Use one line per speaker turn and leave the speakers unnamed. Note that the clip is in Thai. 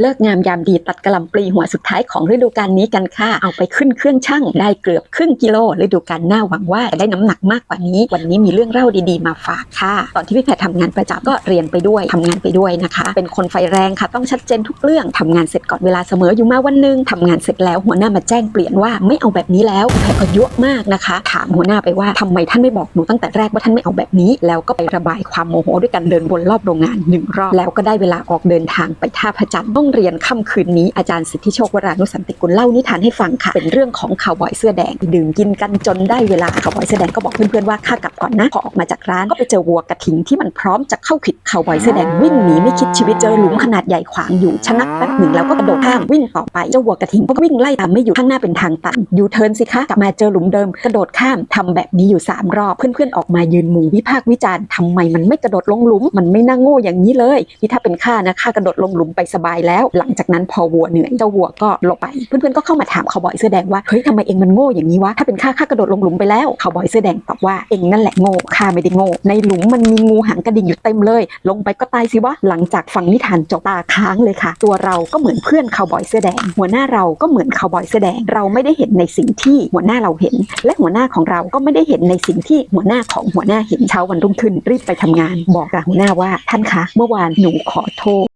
เลิกงามยามดีตัดกระลำปลีหัวสุดท้ายของฤดูกาลนี้กันค่ะ เอาไปขึ้นเครื่องชั่งได้เกือบครึ่งกิโลฤดูกาลหน้าหวังว่าจะได้น้ำหนักมากกว่านี้ วันนี้มีเรื่องเล่าดีๆมาฝากค่ะ ตอนที่พี่แพรทำงานประจำก็เรียนไปด้วยทำงานไปด้วยนะคะ เป็นคนไฟแรงค่ะ ต้องชัดเจนทุกเรื่องทำงานเสร็จก่อนเวลาเสมออยู่มาวันหนึงทำงานเสร็จแล้วหัวหน้ามาแจ้งเปลี่ยนว่าไม่เอาแบบนี้แล้วแพรก็ยั่วมากนะคะ ถามหัวหน้าไปว่าทำไมท่านไม่บอกหนูตั้งแต่แรกว่าท่านไม่เอาแบบนี้ แล้วก็ไประบายความโมโหด้วยการเดินวนรอบโรงงานหนึ่งรอบแล้วก็ได้เวลาออกเดินทางไปท่าพระจันทร์องเรียนค่ำคืนนี้อาจารย์สิทธิโชควรานุสันติกุลเล่านิทานให้ฟังค่ะ เป็นเรื่องของข่าวบอยเสื้อแดงดื่มกินกันจนได้เวลาข่าวบอยเสื้อแดงก็บอกเพื่อนๆว่าข้ากลับก่อนนะพอออกมาจากร้านก็ไปเจอวัวกระทิงที่มันพร้อมจะเข้าขิดข่าวบอยเสื้อแดงวิ่งหนีไม่คิดชีวิตเจอหลุมขนาดใหญ่ขวางอยู่ชะงักแป๊บหนึ่งแล้วก็กระโดดข้ามวิ่งต่อไปเจ้าวัวกระทิงก็วิ่งไล่ตามไม่อยู่ข้างหน้าเป็นทางตันยูเทิร์นสิคะกลับมาเจอหลุมเดิมกระโดดข้ามทำแบบนี้อยู่สามรอบเพื่อนๆออกมายืนมุงวิพากษ์วิจารณ์ทำไมมันไม่กระโดดลงหลุมมันไม่น่าโง่อย่างนี้เลยที่ถ้าเป็นข้านะข้ากระโดดลงหลุมไปสบายแล้วหลังจากนั้นพอวัวเหนื่อยเจ้าวัวก็ลบไป เพื่อนๆก็เข้ามาถามคาวบอยเสื้อแดงว่าเฮ้ยทำไมเองมันโง่อย่างนี้วะถ้าเป็นข้าข้ากระโดดลงหลุมไปแล้วคาวบอยเสื้อแดงตอบว่าเองนั่นแหละโง่ข้าไม่ได้โง่ในหลุมมันมีงูหางกระดิ่งอยู่เต็มเลย ลงไปก็ตายสิวะหลังจากฟังนิทานจบตาค้างเลยค่ะ ตัวเราก็เหมือนเพื่อนคาวบอยเสื้อแดง หัวหน้าเราก็เหมือนคาวบอยเสื้อแดงเราไม่ได้เห็นในสิ่งที่หัวหน้าเราเห็น และหัวหน้าของเราก็ไม่ได้เห็นในสิ่งที่หัวหน้าของหัวหน้าเห็นเช้าวันรุ่งขึ้นรีบไปทำงาน บอกกับหัวหน้าว่าท่านคะ เมื่อวานหนูขอโทษ